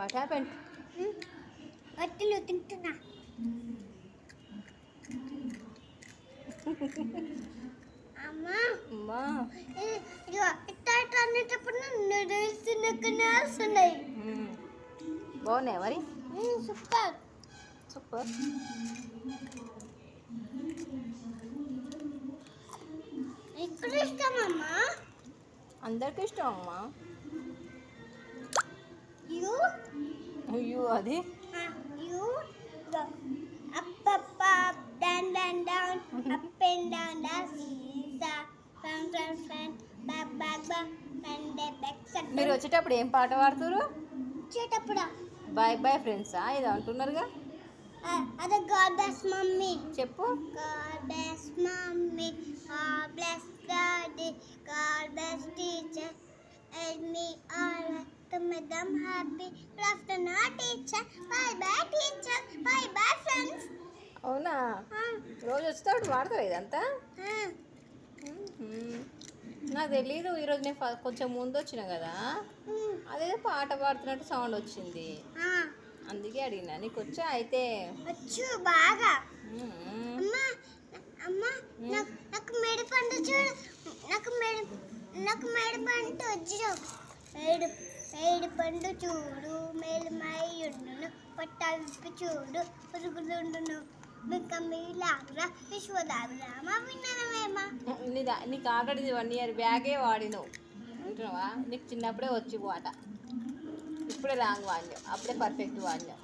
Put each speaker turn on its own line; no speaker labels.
What happen
వట్టులు తింటున్నా. అమ్మా.
అమ్మా.
ఇట్లా అనేటప్పుడు నూడిల్స్ తినకనే వస్తున్నాయి.
బాగున్నాయా మరి?
సూపర్.
సూపర్.
ఇక్కడ ఇష్టమమ్మా
అందరికి ఇష్టం అమ్మా. అయ్యో అది
అండ్ బ్యాక్ అండ్ బ్యాక్
మీరు వచ్చేటప్పుడు ఏం పాట పాడుతారు?
వచ్చేటప్పుడు?
బాయ్ బాయ్ ఫ్రెండ్సా ఇది అంటున్నారుగా.
అదే గాడ్ బ్లెస్ మమ్మీ
చెప్పు.
God bless mommy, God bless daddy, God bless teacher, and me all to them happy. Good afternoon, teacher. Bye bye, teacher. Bye bye, friends.
అవునా రోజు వచ్చేటప్పుడు పాడతారు ఇదంతా. నాకు తెలీదు ఈరోజు నేను కొంచెం ముందు వచ్చిన కదా అదేదో పాట పాడుతున్నట్టు సౌండ్ వచ్చింది. అందుకే అడిగినా నీకు వచ్చా అయితే
వచ్చు బాగా
మ్మ్.
అమ్మా అమ్మా నాకు నాకు మేడి పండు చూడు నాకు మేడి నాకు మేడి పండు వచ్చి ఏడు ఏడు పండు చూడు మేలుమాయుండును పొట్ట విప్పి చూడు పురుగులుండును. బిక్క మీలాగ్రా విశ్వదాభిరామ
నీకు ఆల్రెడీ వన్ ఇయర్ బ్యాగే వాడినావు. అంటున్నావా నీకు చిన్నప్పుడే వచ్చి పోట ఇప్పుడే రాంగ్ వాడినావు. అప్పుడే పర్ఫెక్ట్ వాడినావు.